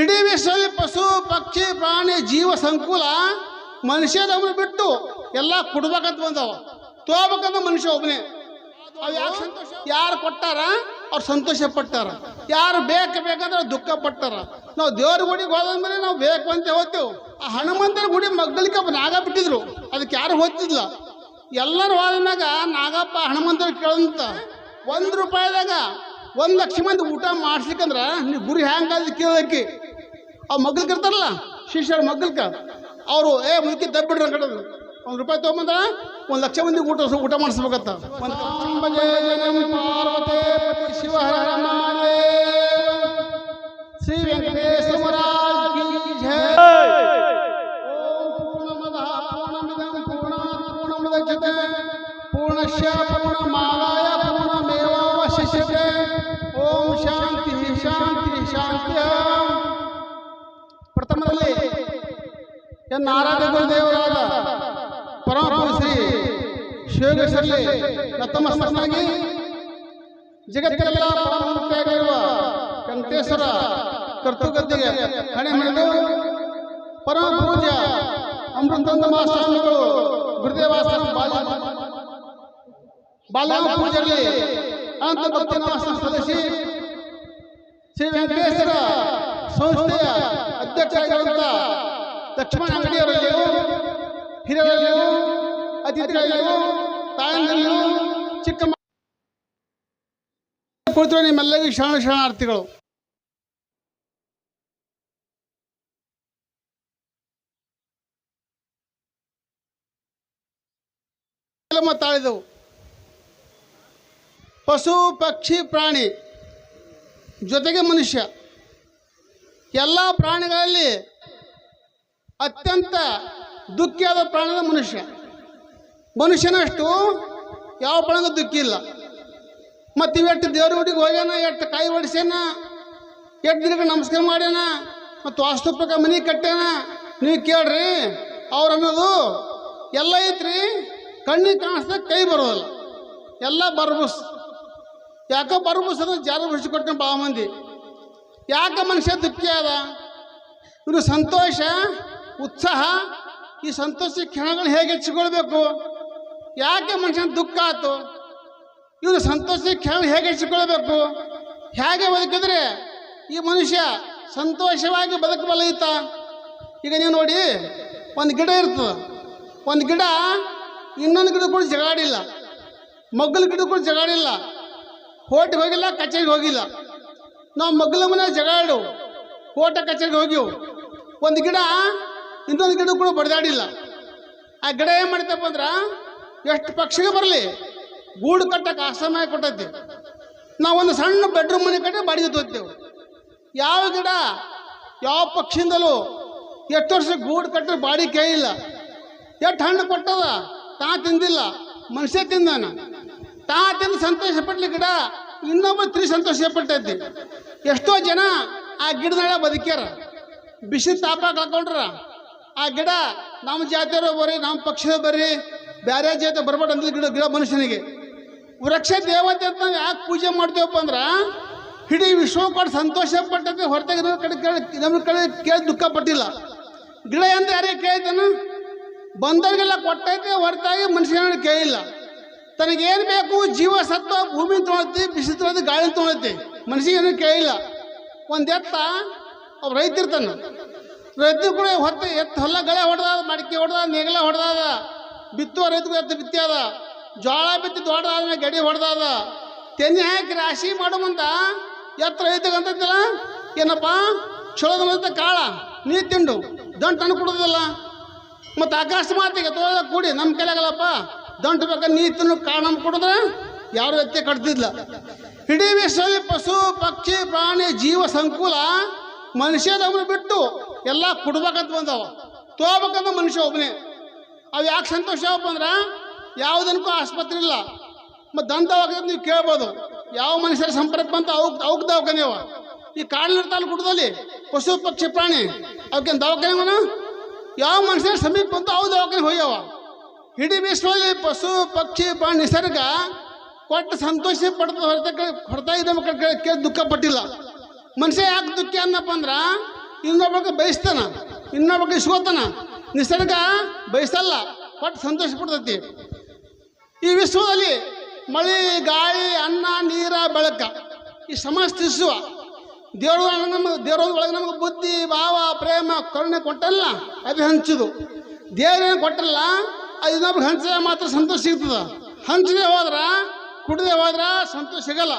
ಇಡೀ ವಿಶ್ವದಲ್ಲಿ ಪಶು, ಪಕ್ಷಿ, ಪ್ರಾಣಿ, ಜೀವ, ಸಂಕುಲ ಮನುಷ್ಯದವ್ರು ಬಿಟ್ಟು ಎಲ್ಲ ಕೊಡ್ಬೇಕಂತ ಬಂದವ. ತೋಬೇಕಂತ ಮನುಷ್ಯ ಒಬ್ಬನೇ ಅವ್ ಯಾಕೆ ಸಂತೋಷ? ಯಾರು ಕೊಟ್ಟಾರ? ಅವ್ರು ಸಂತೋಷ ಪಟ್ಟಾರ. ಯಾರು ಬೇಕು ಬೇಕಂದ್ರೆ ದುಃಖ ಪಟ್ಟಾರ. ನಾವು ದೇವ್ರ ಗುಡಿಗೆ ಹೋದಂದ್ರೆ ನಾವು ಬೇಕು ಅಂತ ಹೋಗ್ತೇವೆ ಆ ಹನುಮಂತನ ಗುಡಿ ಮಗ್ಗಲಿಕ್ಕೆ ನಾಗ ಬಿಟ್ಟಿದ್ರು. ಅದಕ್ಕೆ ಯಾರು ಹೋಗ್ತಿದ್ಲ? ಎಲ್ಲರೂ ಹೋದ್ಮ್ಯಾಗ ನಾಗಪ್ಪ ಹನುಮಂತನ ಕೇಳಂತ, ಒಂದು ರೂಪಾಯಿದಾಗ ಒಂದು ಲಕ್ಷ ಮಂದಿ ಊಟ ಮಾಡ್ಸ್ಲಿಕ್ಕಂದ್ರ ನೀವು ಗುರಿ ಹ್ಯಾಂಗಾದ್ರೆ ಕೇಳಕ್ಕೆ ಅವ್ ಮಗ್ಲಕ್ ಇರ್ತಾರಲ್ಲ ಶಿಷ್ಯರ ಮಗ್ಲಿಗೆ ಅವರು, ಏ, ಮುದುಕಿ ದಬ್ಬಿಡ್ರ ಕಡದು ಒಂದು ರೂಪಾಯಿ ತೊಗೊಂಬಂದ ಒಂದು ಲಕ್ಷ ಮಂದಿ ಊಟ ಊಟ ಮಾಡಿಸ್ಬೇಕತ್ತ ಒಂದು ಶ್ರೀ ವೆಂಕಟೇಶ ಎನ್ ನಾರಾಯಣ ಗುರುದೇವರಾದ ಪರಮ ಶ್ರೀ ಶಿವಗೇಶ್ವರಲ್ಲಿ ನತಮಸ್ತನಾಗಿ ಜಗತ್ತೆಲ್ಲ ಪರಮಮುಕ್ತಿಯಾಗಿರುವ ವೆಂಕಟೇಶ್ವರ ಕರ್ತೃಗದ್ದಿಗೆ ಹಣೆ ಮೆಳೆದು ಪರಮ ಪೂಜ್ಯ ಅಮೃತಂದ ಮಹಾಸ್ವಾಮಿಗಳು ಗುರುದೇವಾಸನ ಬಾಲ ಬಾಲ ಪೂಜೆಯಲ್ಲಿ ಅನಂತ ಭಕ್ತಿನಾಸನ ಸದಸ್ಯ ಶ್ರೀ ವೆಂಕಟೇಶ್ವರ ಸಂಸ್ಥೆಯ ಅಧ್ಯಕ್ಷರಾಗಿರುವಂಥ ಲಕ್ಷ್ಮಣ ಅಂಗಡಿಯವರಲ್ಲಿಯೂ ಹಿರಿಯರಲ್ಲಿಯೂ ಅತಿಥಿಗಳಲ್ಲಿಯೂ ತಾಯಂದಲ್ಲಿಯೂ ಚಿಕ್ಕ ಕುಳಿತಿರುವ ನಿಮ್ಮೆಲ್ಲರಿಗೂ ಶರಣ ಶರಣಾರ್ಥಿಗಳು. ತಾಳಿದವು ಪಶು ಪಕ್ಷಿ ಪ್ರಾಣಿ ಜೊತೆಗೆ ಮನುಷ್ಯ. ಎಲ್ಲ ಪ್ರಾಣಿಗಳಲ್ಲಿ ಅತ್ಯಂತ ದುಃಖಿಯಾದ ಪ್ರಾಣದ ಮನುಷ್ಯ. ಮನುಷ್ಯನಷ್ಟು ಯಾವ ಪ್ರಾಣದ ದುಃಖಿ ಇಲ್ಲ. ಮತ್ತು ಇವೆಟ್ಟು ದೇವ್ರ ಗುಡಿಗೆ ಹೋಗ್ಯಾನ, ಎಷ್ಟು ಕಾಯಿ ಹೊಡಿಸ್ಯಾನ ಎಷ್ಟು ದಿನಕ್ಕೆ ನಮಸ್ಕಾರ ಮಾಡ್ಯಾನ, ಮತ್ತು ವಾಸ್ತುಪಕ ಮನೆ ಕಟ್ಟ್ಯಾನ, ನೀವು ಕೇಳ್ರಿ, ಅವ್ರು ಅನ್ನೋದು ಎಲ್ಲ ಐತ್ರಿ, ಕಣ್ಣಿಗೆ ಕಾಣಿಸ್ದ ಕೈ ಬರೋದಿಲ್ಲ. ಎಲ್ಲ ಬರ್ಬುಸ್. ಯಾಕೋ ಬರ್ಬುಸ್ ಅಂದ್ರೆ ಜಾರ ಬಿಡಿಸಿಕೊಟ್ಟು ಭಾಳ ಮಂದಿ. ಯಾಕೆ ಮನುಷ್ಯ ದುಃಖಿ ಅದ ಇವನು ಸಂತೋಷ ಉತ್ಸಾಹ, ಈ ಸಂತೋಷ ಕ್ಷಣಗಳು ಹೇಗೆ ಹೆಚ್ಚಿಕೊಳ್ಬೇಕು ಯಾಕೆ ಮನುಷ್ಯನ ದುಃಖ ಆಯ್ತು ಇವನು ಸಂತೋಷ ಕ್ಷಣ ಹೇಗೆ ಹೆಚ್ಚಿಕೊಳ್ಬೇಕು ಹೇಗೆ ಬದುಕಿದ್ರೆ ಈ ಮನುಷ್ಯ ಸಂತೋಷವಾಗಿ ಬದುಕಬಲ್ಲೈತ ಈಗ ನೀವು ನೋಡಿ, ಒಂದು ಗಿಡ ಇರ್ತದೆ. ಒಂದು ಗಿಡ ಇನ್ನೊಂದು ಗಿಡ ಕೂಡ ಜಗಾಡಿಲ್ಲ. ಮಗ್ಗಲ ಗಿಡ ಕೂಡ ಜಗಾಡಿಲ್ಲ. ಕೋರ್ಟ್ಗೆ ಹೋಗಿಲ್ಲ, ಕಚೇರಿಗೆ ಹೋಗಿಲ್ಲ. ನಾವು ಮಗ್ಗಲ ಮನೆ ಜಗಾಡು ಕೋಟ, ಕಚೇರಿಗೆ ಹೋಗಿವು. ಒಂದು ಗಿಡ ಇನ್ನೊಂದು ಗಿಡ ಕೂಡ ಬಡ್ದಾಡಿಲ್ಲ. ಆ ಗಿಡ ಏನು ಮಾಡಿತಪ್ಪ ಅಂದ್ರೆ ಎಷ್ಟು ಪಕ್ಷಿಗೆ ಬರಲಿ, ಗೂಡು ಕಟ್ಟಕ್ಕೆ ಅಸಮಯ ಕೊಟ್ಟೈತಿ. ನಾವೊಂದು ಸಣ್ಣ ಬೆಡ್ರೂಮ್ ಮನೆ ಕಟ್ಟಿ ಬಾಡಿಗೆ ತೋತೇವೆ ಯಾವ ಗಿಡ, ಯಾವ ಪಕ್ಷಿಯಿಂದಲೂ ಎಷ್ಟು ವರ್ಷ ಗೂಡು ಕಟ್ಟರೆ ಬಾಡಿ ಕೇಳಿಲ್ಲ. ಎಷ್ಟು ಹಣ್ಣು ಕೊಟ್ಟದ, ತಾ ತಿಂದಿಲ್ಲ. ಮನುಷ್ಯ ತಿಂದಾನ. ತಾ ತಿಂದು ಸಂತೋಷ ಪಟ್ಲಿ ಗಿಡ, ಇನ್ನೊಬ್ಬ ತ್ರಿ ಸಂತೋಷ ಪಟ್ಟೈತಿ. ಎಷ್ಟೋ ಜನ ಆ ಗಿಡದಳ ಬದುಕ್ಯಾರ. ಬಿಸಿ ತಾಪ ಕಳ್ಕೊಂಡ್ರ ಆ ಗಿಡ ನಮ್ಮ ಜಾತಿಯವರು ಬರ್ರಿ, ನಮ್ಮ ಪಕ್ಷದ ಬರ್ರಿ ಬೇರೆ ಜಾತಿ ಬರ್ಬೇಡ ಅಂತ ಗಿಡ ಗಿಡ ಮನುಷ್ಯನಿಗೆ. ವೃಕ್ಷ ದೇವತೆ ಅಂತ ನಾವು ಯಾಕೆ ಪೂಜೆ ಮಾಡ್ತೇವಪ್ಪ ಅಂದ್ರೆ ಇಡೀ ವಿಶ್ವ ಕೊಟ್ಟು ಸಂತೋಷ ಪಟ್ಟೈತಿ ಹೊರತಾಗಿ ಕಡೆ ಕೇಳಿ, ನಮ್ಮ ಕಡೆ ಕೇಳಿ ದುಃಖ ಪಟ್ಟಿಲ್ಲ. ಗಿಡ ಅಂತ ಯಾರಿಗೆ ಕೇಳ್ತಾನೆ? ಬಂದವರಿಗೆಲ್ಲ ಕೊಟ್ಟೈತೆ, ಹೊರತಾಗಿ ಮನುಷ್ಯನ ಕೇಳಿಲ್ಲ. ತನಗೇನು ಬೇಕು? ಜೀವ, ಸತ್ವ, ಭೂಮಿ ತೊಳತಿ, ಬಿಸಿ ತೊಳತಿ, ಗಾಳಿ ಮನುಷ್ಯ ಮನುಷ್ಯಗೇನು ಕೇಳಿಲ್ಲ. ಒಂದು ಎತ್ತ ಅವ್ರು ರೈತ ಇರ್ತಾನೆ ರೈತ ಕೂಡ ಹೊತ್ತು ಎತ್ತ ಹೊಲ ಗಳೆ ಹೊಡೆದಾದ, ಮಡಿಕೆ ಹೊಡೆದ ನೇಗಲ ಹೊಡೆದಾದ, ಬಿತ್ತುವ ರೈತಗೂ ಎತ್ತ ಬಿತ್ತಿಯಾದ ಜೋಳ ಬಿತ್ತಿ ದೊಡ್ಡದಾದ ಗಡಿ ಹೊಡೆದಾದ, ತೆನೆ ಹಾಕಿ ರಾಶಿ ಮಾಡುವಂತ ಎತ್ತ ರೈತಗಂತಂದಿಲ್ಲ ಏನಪ್ಪ? ಚಲೋದ ಕಾಳ, ನೀ ತಿಂಡು, ದಂಟು ತಂದು ಕೊಡೋದಿಲ್ಲ. ಮತ್ತು ಅಕಸ್ಮಾತಿಗೆ ತೋಳ ಕೂಡಿ ನಮ್ಮ ಕೈಲಾಗಲ್ಲಪ್ಪ, ದಂಟು ಬೇಕಾದ್ರೆ ನೀ ತಿನ್ನು, ಕಾಳ ನಮ್ಗೆ ಕೊಡಿದ್ರೆ ಯಾರು ವ್ಯಕ್ತಿ ಕಟ್ತಿದ್ಲ ಇಡೀ ವಿಶ್ವದಲ್ಲಿ ಪಶು ಪಕ್ಷಿ ಪ್ರಾಣಿ, ಜೀವ ಸಂಕುಲ ಮನುಷ್ಯದವ್ರು ಬಿಟ್ಟು ಎಲ್ಲ ಕೊಡ್ಬೇಕಂತ ಬಂದವ. ತೋಬೇಕಂತ ಮನುಷ್ಯ ಒಬ್ಬನೇ ಅವು ಯಾಕೆ ಸಂತೋಷ ಅಂದ್ರೆ ಆಸ್ಪತ್ರೆ ಇಲ್ಲ. ಮತ್ತು ದಂತವಾಗದ ನೀವು ಕೇಳ್ಬೋದು. ಯಾವ ಮನುಷ್ಯರ ಸಂಪರ್ಕ ಬಂತ ಅವು ಅವಕ್ಕೆ ದವಾಖಾನೆ ಅವ. ಈ ಕಾಡಿನ ತಾಲೂಕುದಲ್ಲಿ ಪಶು ಪಕ್ಷಿ ಪ್ರಾಣಿ ಅವಕ್ಕೆ ದವಾಖಾನೆ ಯಾವ ಮನುಷ್ಯರ ಸಮೀಪ ಬಂತು ಅವು ದವಾಖಾನೆ ಹೋಗ್ಯಾವ. ಇಡೀ ವಿಶ್ವದಲ್ಲಿ ಪಶು ಪಕ್ಷಿ ಪ್ರಾಣಿ ನಿಸರ್ಗ ಕೊಟ್ಟು ಸಂತೋಷ ಪಡ್ತಾ ಹೊರತ ನಮ್ಮ ಕಡೆ ಕೇಳಿ ದುಃಖ ಪಟ್ಟಿಲ್ಲ. ಮನುಷ್ಯ ಯಾಕೆ ದುಃಖಿ ಅನ್ನಪ್ಪ ಅಂದ್ರೆ ಇನ್ನೊಬ್ಬಕ್ಕೆ ಬಯಸ್ತಾನ ಇನ್ನೊಬ್ಬಕ್ಕೆ ಇಸ್ಕೋತಾನ. ನಿಸರ್ಗ ಬಯಸಲ್ಲ ಒಟ್ಟು ಸಂತೋಷ ಪಡ್ತೈತಿ. ಈ ವಿಶ್ವದಲ್ಲಿ ಮಳೆ, ಗಾಳಿ, ಅನ್ನ, ನೀರ, ಬೆಳಕ ಈ ಸಮಸ್ತ ವಿಶ್ವ ದೇವ್ರ ನಮಗೆ ದೇವ್ರ ಒಳಗೆ ನಮಗೆ ಬುದ್ಧಿ, ಭಾವ, ಪ್ರೇಮ, ಕರುಣೆ ಕೊಟ್ಟಲ್ಲ, ಅದು ಹಂಚುದು. ದೇವರೇನು ಕೊಟ್ಟಲ್ಲ ಅದು ಇನ್ನೊಬ್ರಿಗೆ ಹಂಚಿದ್ರೆ ಮಾತ್ರ ಸಂತೋಷ ಸಿಗ್ತದೆ. ಹಂಚದೆ ಹೋದ್ರೆ, ಕುಡದೆ ಹೋದ್ರೆ ಸಂತೋಷ ಸಿಗಲ್ಲ.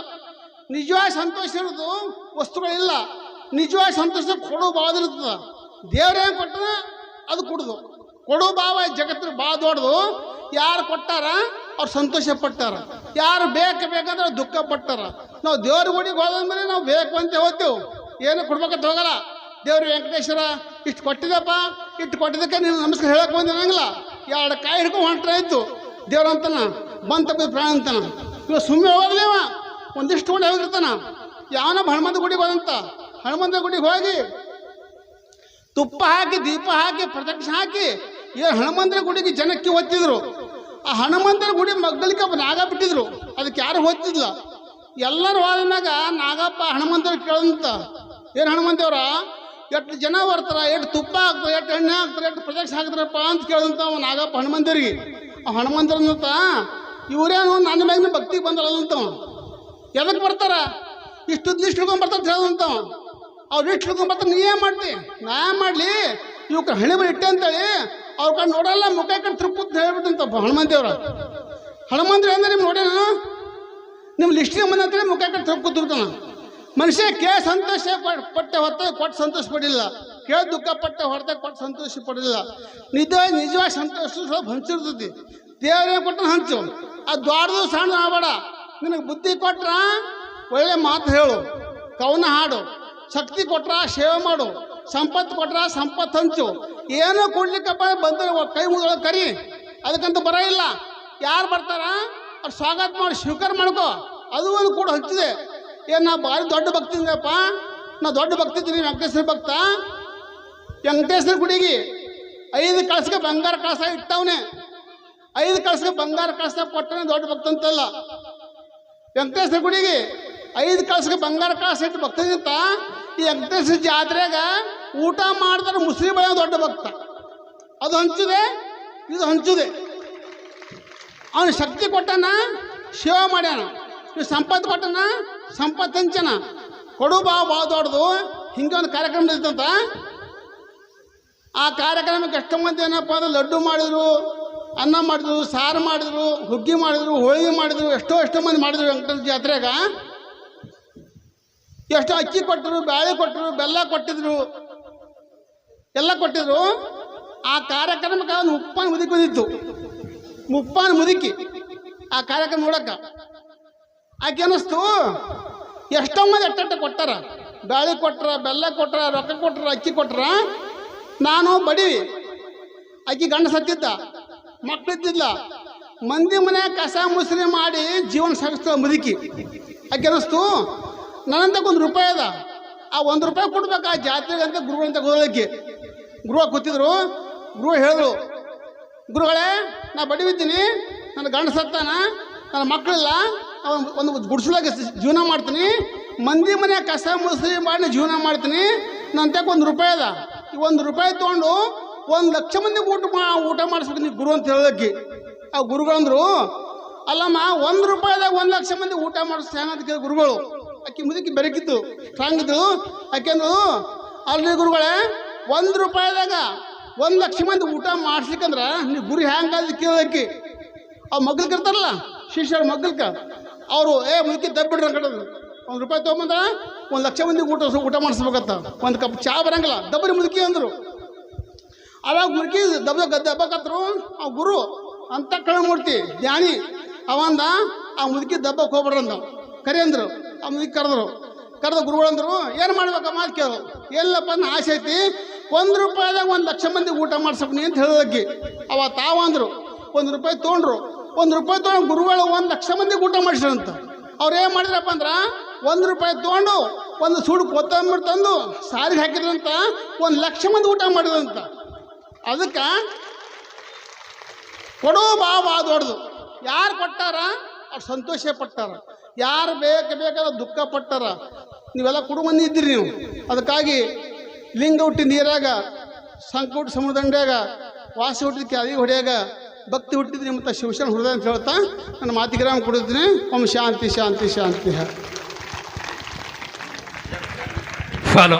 ನಿಜವಾಗಿ ಸಂತೋಷ ಇರೋದು ವಸ್ತುಗಳಿಲ್ಲ ನಿಜವಾಗಿ ಸಂತೋಷ ಕೊಡು ಭಾವ ಇರ್ತದ ದೇವ್ರೇನು ಕೊಟ್ಟರೆ ಅದು ಕೊಡೋದು. ಕೊಡು ಭಾವ ಜಗತ್ತಿನ ಭಾಳ ದೊಡ್ಡದು. ಯಾರು ಕೊಟ್ಟಾರ ಅವ್ರು ಸಂತೋಷ ಪಟ್ಟಾರ. ಯಾರು ಬೇಕು ಬೇಕಂದ್ರೆ ದುಃಖ ಪಟ್ಟಾರ. ನಾವು ದೇವ್ರ ಗುಡಿಗೆ ಹೋದ್ಮೇಲೆ ನಾವು ಬೇಕು ಅಂತ ಹೋಗ್ತೇವೆ ಏನು ಕೊಡ್ಬೇಕಂತ ಹೋಗಲ್ಲ. ದೇವ್ರ ವೆಂಕಟೇಶ್ವರ, ಇಷ್ಟು ಕೊಟ್ಟಿದಪ್ಪ ಇಷ್ಟು ಕೊಟ್ಟಿದ್ದಕ್ಕೆ ನೀನು ನಮಸ್ಕಾರ ಹೇಳಕ್ಕೆ ಬಂದಿರಂಗಿಲ್ಲ. ಎರಡು ಕಾಯಿ ಹಿಡ್ಕೊಂಡು ಹೊಂಟ್ರೆ ಆಯ್ತು. ದೇವ್ರ ಅಂತಾನ ಪ್ರಾಣ ಅಂತನ ಇವ ಸುಮ್ಮನೆ ಹೋಗ್ಲೇವ ಒಂದಿಷ್ಟು ಕೊಂಡು ಹೋಗಿರ್ತಾನ ಯಾವನ ಹನುಮಂತ ಗುಡಿಗೆ ಹೋದಂತ ಹನುಮಂತ ಗುಡಿಗೆ ಹೋಗಿ ತುಪ್ಪ ಹಾಕಿ, ದೀಪ ಹಾಕಿ ಪ್ರದಕ್ಷ ಹಾಕಿ ಈ ಹನುಮಂತನ ಗುಡಿಗೆ ಜನಕ್ಕೆ ಓದ್ತಿದ್ರು ಆ ಹನುಮಂತನ ಗುಡಿ ಮಗ್ಗಲಿಕ್ಕೆ ನಾಗ ಬಿಟ್ಟಿದ್ರು. ಅದಕ್ಕೆ ಯಾರು ಓದ್ತಿದ್ಲ ಎಲ್ಲರೂ ಹೋದಾಗ ನಾಗಪ್ಪ ಹನುಮಂತರು ಕೇಳಂತ, ಏನು ಹನುಮಂತವ್ರ ಎಷ್ಟು ಜನ ಬರ್ತಾರ? ಎಷ್ಟು ತುಪ್ಪ ಹಾಕ್ತಾರೆ? ಎಷ್ಟು ಎಣ್ಣೆ ಹಾಕ್ತಾರೆ? ಎಷ್ಟು ಪ್ರದಕ್ಷ ಹಾಕ್ತಾರಪ್ಪ ಅಂತ ಕೇಳಂತ ಅವ ನಾಗಪ್ಪ ಹನುಮಂತರಿಗೆ ಆ ಹನುಮಂತರಂತ ಇವರೇನು ನನ್ನ ಮ್ಯಾಗಿನ ಭಕ್ತಿಗೆ ಬಂದಳಂತವ ಎದಕ್ಕೆ ಬರ್ತಾರ? ಇಷ್ಟು ಇಷ್ಟು ಹಿಡ್ಕೊಂಡ್ ಬರ್ತಾರೆ ಹೇಳಂತವ ಅವ್ರು ಇಷ್ಟು ಹಿಡ್ಕೊಂಡ್ ಬರ್ತಾರೆ ನೀ ಏನು ಮಾಡ್ತಿ? ನಾ ಮಾಡ್ಲಿ? ಇವಕ್ಕೆ ಹಣೆ ಬಳಿ ಇಟ್ಟೆ ಅಂತೇಳಿ ಅವ್ರ ಕಡೆ ನೋಡಲ್ಲ, ಮುಖ ಕಡೆ ತಿರುಪುತ್ತ ಹೇಳ್ಬಿಟ್ಟಂತ ಹನುಮಂತೇವ್ರ ಹನುಮಂತ್ರ ಅಂದ್ರೆ ನಿಮ್ಗೆ ನೋಡೇನ ನಿಮ್ಮ ಲಿಸ್ಟಿಗೆ ಬಂದ ಅಂತೇಳಿ ಮುಖ ಕಡೆ ತೃಪ್ ಕೂತ್ಬಿಡ್ತಾನ ಮನುಷ್ಯ ಕೇ ಸಂತೋಷ ಪಟ್- ಪಟ್ಟೆ ಹೊತ್ತ ಕೊಟ್ಟು ಸಂತೋಷ ಪಡಿಲ್ಲ. ಕೇಳಿ ದುಃಖ ಪಟ್ಟೆ ಹೊರತ ಕೊಟ್ಟು ಸಂತೋಷ ಪಡಿಲ್ಲ. ನಿಜ, ನಿಜವಾಗಿ ಸಂತೋಷ ಸ್ವಲ್ಪ ಹಂಚಿರ್ತೈತಿ. ದೇವರೇ ಕೊಟ್ಟು ಹಂಚು. ಆ ದ್ವಾರದು ಸಣ್ಣ ಆಗಬೇಡ. ನಿನಗೆ ಬುದ್ಧಿ ಕೊಟ್ರ? ಒಳ್ಳೆ ಮಾತು ಹೇಳು. ಕವನ ಹಾಡು. ಶಕ್ತಿ ಕೊಟ್ರ? ಸೇವೆ ಮಾಡು. ಸಂಪತ್ತು ಕೊಟ್ರ? ಸಂಪತ್ತು ಹಂಚು. ಏನೋ ಕೊಡ್ಲಿಕ್ಕಪ್ಪ ಬಂದರೆ ಕೈ ಮುಗಿದೊಳಗೆ ಕರಿ. ಅದಕ್ಕಂತ ಬರ ಇಲ್ಲ. ಯಾರು ಬರ್ತಾರ? ಅವ್ರು ಸ್ವಾಗತ ಮಾಡಿ. ಸ್ವೀಕಾರ ಮಾಡ್ಕೋ. ಅದು ಒಂದು ಕೂಡ ಹಚ್ಚಿದೆ. ಏನು ನಾ ಭಾರಿ ದೊಡ್ಡ ಭಕ್ತಿ ಇದೆಯಪ್ಪ ನಾ ದೊಡ್ಡ ಭಕ್ತಿ ಇದ್ದೀನಿ ವೆಂಕಟೇಶ್ವರ ಭಕ್ತ? ವೆಂಕಟೇಶ್ವರ ಗುಡಿಗೆ ಐದು ಕಳಸಕ್ಕೆ ಬಂಗಾರ ಕಳಸ ಇಟ್ಟವನೆ. ಐದು ಕಳಸಕ್ಕೆ ಬಂಗಾರ ಕಳಸ ಕೊಟ್ಟನೆ ದೊಡ್ಡ ಭಕ್ತ ಅಂತಲ್ಲ. ವೆಂಕಟೇಶ್ವರ ಗುಡಿಗೆ ಐದು ಕಳಸಕ್ಕೆ ಬಂಗಾರ ಕಳಸ ಇಟ್ಟು ಭಕ್ತನಿಂತ ಈ ವೆಂಕಟೇಶ್ವರ ಜಾತ್ರೆಗ ಊಟ ಮಾಡಿದ್ರೆ ಮುಸ್ಲಿಂ ದೊಡ್ಡ ಭಕ್ತ. ಅದು ಹಂಚಿದೆ, ಇದು ಹಂಚಿದೆ. ಅವನು ಶಕ್ತಿ ಕೊಟ್ಟನ, ಸೇವೆ ಮಾಡ್ಯಾನ. ಇವ್ ಸಂಪತ್ತು ಕೊಟ್ಟನ, ಸಂಪತ್ತು ಹಂಚನ ಕೊಡು ಬಾವು ಭಾಳ ದೊಡ್ಡದು. ಹಿಂಗೆ ಒಂದು ಕಾರ್ಯಕ್ರಮ ನಡೀತಂತ. ಆ ಕಾರ್ಯಕ್ರಮಕ್ಕೆ ಎಷ್ಟು ಮಂದಿ ಏನಪ್ಪ ಅಂದ್ರೆ ಲಡ್ಡು ಮಾಡಿದ್ರು. ಅನ್ನ ಮಾಡಿದ್ರು, ಸಾರು ಮಾಡಿದ್ರು, ಹುಗ್ಗಿ ಮಾಡಿದ್ರು, ಹೋಳಿಗೆ ಮಾಡಿದ್ರು, ಎಷ್ಟೋ ಎಷ್ಟೋ ಮಂದಿ ಮಾಡಿದ್ರು ವೆಂಕಟೇಶ್ವರ ಜಾತ್ರೆಗ. ಎಷ್ಟೋ ಅಕ್ಕಿ ಕೊಟ್ಟರು ಬ್ಯಾಳೆ ಕೊಟ್ಟರು ಬೆಲ್ಲ ಕೊಟ್ಟಿದ್ರು. ಎಲ್ಲ ಕೊಟ್ಟಿದ್ರು. ಆ ಕಾರ್ಯಕ್ರಮಕ್ಕೆ ಅವನು ಉಪ್ಪಾನ ಮುದುಕಿ ಬಂದಿತ್ತು ಉಪ್ಪಾನ ಮುದುಕಿ ಆ ಕಾರ್ಯಕ್ರಮ ನೋಡಕ್ಕ. ಆಕೆ ಅನ್ನಿಸ್ತು, ಎಷ್ಟೋ ಮಂದಿ ಅಟ್ಟಟ್ಟ ಕೊಟ್ಟಾರ. ಬ್ಯಾಳಿ ಕೊಟ್ರ, ಬೆಲ್ಲ ಕೊಟ್ರ, ರೊಕ್ಕ ಕೊಟ್ರ, ಅಕ್ಕಿ ಕೊಟ್ರ. ನಾನು ಬಡಿ ಅಕ್ಕಿ ಗಂಡ ಸತ್ತಿದ್ದ. ಮಕ್ಕಳಿದ್ದಿಲ್ಲ. ಮಂದಿ ಮನೆ ಕಸ ಮುಸ್ರಿ ಮಾಡಿ ಜೀವನ ಸಾಗಿಸ್ತದೆ ಮುದುಕಿ. ಯಾಕೆ ಅನ್ನಿಸ್ತು, ನನ್ನಂತ ಒಂದು ರೂಪಾಯಿ ಅದ. ಆ ಒಂದು ರೂಪಾಯಿ ಕೊಡ್ಬೇಕು ಆ ಜಾತ್ರೆಗೆ ಅಂತ ಗುರುಗಳಂತ ಹೋದಕ್ಕೆ ಗುರುವ ಕೂತಿದ್ರು. ಗುರು ಹೇಳಿದ್ರು, ಗುರುಗಳೇ, ನಾ ಬಡಿವಿದ್ದೀನಿ ನನ್ನ ಗಂಡ ಸತ್ತಾನ. ನನ್ನ ಮಕ್ಕಳಿಲ್ಲ. ಅವನು ಒಂದು ಗುಡಿಸಲಾಗ ಜೀವನ ಮಾಡ್ತೀನಿ. ಮಂದಿ ಮನೆ ಕಸ ಮುಸ್ರಿ ಮಾಡಿ ಜೀವನ ಮಾಡ್ತೀನಿ. ನನ್ನ ಒಂದು ರೂಪಾಯಿ ಅದ. ಈ ಒಂದು ರೂಪಾಯಿ ತೊಗೊಂಡು ಒಂದು ಲಕ್ಷ ಮಂದಿಗೆ ಊಟ ಮಾ, ಊಟ ಮಾಡಿಸ್ಬೇಕು ನೀವು ಗುರು ಅಂತ ಹೇಳೋದಕ್ಕೆ ಆ ಗುರುಗಳಂದ್ರು ಅಲ್ಲಮ್ಮ, ಒಂದು ರೂಪಾಯಿದಾಗ ಒಂದು ಲಕ್ಷ ಮಂದಿ ಊಟ ಮಾಡಿಸ್ ಅಂತ ಕೇಳಿ ಗುರುಗಳು. ಅಕ್ಕಿ ಮುದುಕಿ ಬೆರಕಿತ್ತು. ಇದ್ದು ಆಕೆಂದು ಅಲ್ರಿ ಗುರುಗಳೇ, ಒಂದು ರೂಪಾಯಿದಾಗ ಒಂದು ಲಕ್ಷ ಮಂದಿ ಊಟ ಮಾಡಿಸ್ಲಿಕ್ಕಂದ್ರೆ ನೀವು ಗುರಿ ಹ್ಯಾಂಗ ಕೇಳೋದಕ್ಕೆ ಆ ಮಗ್ಳಕ್ಕೆ ಇರ್ತಾರಲ್ಲ, ಶಿಷ್ಯರ ಮಗ್ಲಕ್ಕೆ ಅವರು, ಏ ಮುದುಕಿ ದಬ್ಬಿಡ್ರಿ ಕಡದು ಒಂದು ರೂಪಾಯಿ ತೊಗೊಂಬಂದ್ರೆ, ಒಂದು ಲಕ್ಷ ಮಂದಿಗೆ ಊಟ ಊಟ ಮಾಡಿಸ್ಬೇಕಂತ. ಒಂದು ಕಪ್ ಚಹಾ ಬರಂಗಿಲ್ಲ ದಬ್ಬರಿ ಮುದುಕಿ, ಅಂದರು. ಅವಾಗ ಗುರುಕಿ ದಬ್ಬ ದಬ್ಬಕತ್ರು ಆ ಗುರು ಅಂತ ಕಳಮೂರ್ತಿ ಜ್ಞಾನಿ ಅವಂದ ಆ ಮುದುಕಿ ದಬ್ಬಕ್ಕೆ ಹೋಗ್ಬಿಡ್ರಂದ ಕರಿ ಅಂದರು, ಆ ಮುದುಕಿ ಕರೆದ್ರು. ಕರೆದ ಗುರುಗಳಂದ್ರು ಏನು ಮಾಡ್ಬೇಕಮ್ಮ ಅಂತ ಕೇಳು. ಎಲ್ಲಪ್ಪ ನನ್ನ ಆಸೆ ಐತಿ, ಒಂದು ರೂಪಾಯಿದಾಗ ಒಂದು ಲಕ್ಷ ಮಂದಿ ಊಟ ಮಾಡ್ಸಕ್ ನೀ ಅಂತ ಹೇಳೋದಕ್ಕೆ. ಅವ ತಾವ ಅಂದರು, ಒಂದು ರೂಪಾಯಿ ತೊಗೊಂಡ್ರು. ಒಂದು ರೂಪಾಯಿ ತೊಗೊಂಡು ಗುರುಗಳು ಒಂದು ಲಕ್ಷ ಮಂದಿಗೆ ಊಟ ಮಾಡಿಸ್ರಂತ ಅವ್ರು ಏನು ಮಾಡಿದ್ರಪ್ಪ ಅಂದ್ರೆ, ಒಂದು ರೂಪಾಯಿ ತೊಗೊಂಡು, ಒಂದು ಸುಡು ಕೊತ್ತಂಬರಿ ತಂದು, ಸಾರಿಗೆ ಹಾಕಿದ್ರಂತ, ಒಂದು ಲಕ್ಷ ಮಂದಿ ಊಟ ಮಾಡಿದ್ರಂತ. ಅದಕ್ಕೆ ಕೊಡೋ ಬಾ ಬಾ ಯಾರು ಕೊಟ್ಟಾರ? ಅವ್ರು ಸಂತೋಷ ಪಟ್ಟಾರ. ಯಾರು ಬೇಕು ಬೇಕಾದ ದುಃಖ ಪಟ್ಟಾರ? ನೀವೆಲ್ಲ ಮಂದಿ ಇದ್ದೀರಿ ನೀವು. ಅದಕ್ಕಾಗಿ ಲಿಂಗ ಹುಟ್ಟಿ ನೀರಾಗ, ಸಂಕುಟ ಸಮುದ್ರಂಡ್ಯಾಗ ವಾಸಿ ಹುಟ್ಟಿದ ಕ್ಯಾದಿ ಹೊಡೆಯಾಗ, ಭಕ್ತಿ ಹುಟ್ಟಿದ್ರೆ ನಿಮ್ಮ ಶಿವಶನ ಹೃದಯ ಅಂತ ಹೇಳ್ತಾ ನನ್ನ ಮಾತಿಗ್ರಾಮ ಕೊಡಿದ್ದೀನಿ ಓಂ ಶಾಂತಿ ಶಾಂತಿ ಶಾಂತಿ. ಫಾಲೋ